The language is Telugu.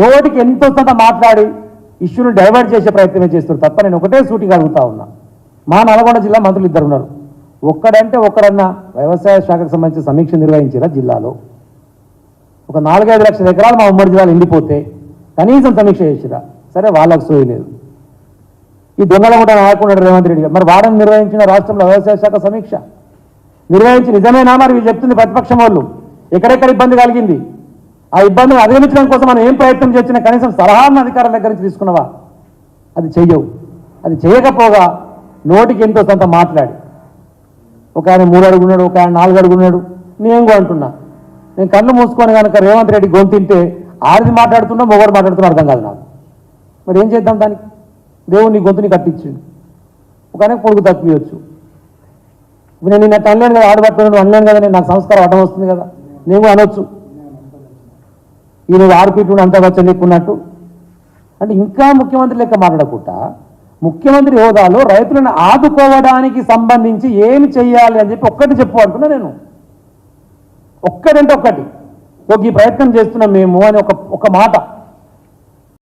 నోటికి ఎంత వస్తుందో మాట్లాడి ఇష్యూని డైవర్ట్ చేసే ప్రయత్నమే చేస్తారు తప్ప నేను ఒకటే సూటిగా అడుగుతా ఉన్నా. మా నల్గొండ జిల్లా మంత్రులు ఇద్దరు ఉన్నారు. ఒక్కడంటే ఒక్కడన్నా వ్యవసాయ శాఖకు సంబంధించిన సమీక్ష నిర్వహించారా జిల్లాలో? ఒక నాలుగైదు లక్షల ఎకరాలు మా ఉమ్మడి జిల్లాలో ఎండిపోతే కనీసం సమీక్ష చేసిరా? సరే వాళ్ళకు సోయలేదు ఈ దొంగల కూడా ఆడుకున్నాడు రేవంత్ రెడ్డి గారు మరి వాడని నిర్వహించిన రాష్ట్రంలో వ్యవసాయ శాఖ సమీక్ష? నిర్వహించి నిజమేనా మరి? వీళ్ళు చెప్తుంది ప్రతిపక్షం వాళ్ళు. ఎక్కడెక్కడ ఇబ్బంది కలిగింది? ఆ ఇబ్బందిని అధిగమించడం కోసం మనం ఏం ప్రయత్నం చేసినా కనీసం సలహాలను అధికారుల దగ్గర నుంచి తీసుకున్నావా? అది చెయ్యవు. అది చేయకపోగా నోటికి ఎంతో సొంత మాట్లాడి. ఒక ఆయన మూడు అడుగున్నాడు ఒక ఆయన నాలుగు అడుగున్నాడు నేను కూడా అంటున్నా. నేను కళ్ళు మూసుకొని కనుక రేవంత్ రెడ్డి గొంతుంటే ఆరిది మాట్లాడుతున్నా మొగడు మాట్లాడుతున్నా అర్థం కాదు నాకు. మరి ఏం చేద్దాం దానికి? దేవుని గొంతుని కట్టించిండు. ఒక ఆయన పొడుగు తప్పియచ్చు. ఇప్పుడు నేను నిన్న అనలేను కదా ఆడబట్టుకున్నాను అనలేను కదా నేను నాకు సంస్కారం అడ్డం వస్తుంది కదా. నేను అనొచ్చు. ఈరోజు ఆర్పిట్టు అంతా వచ్చలేకున్నట్టు అంటే ఇంకా ముఖ్యమంత్రి లెక్క మాట్లాడకుండా ముఖ్యమంత్రి హోదాలో రైతులను ఆదుకోవడానికి సంబంధించి ఏమి చేయాలి అని చెప్పి ఒక్కటి చెప్పు అంటున్నా నేను. ఒక్కటంటే ఒక్కటి. ఒక ఈ ప్రయత్నం చేస్తున్నాం మేము అని ఒక ఒక మాట.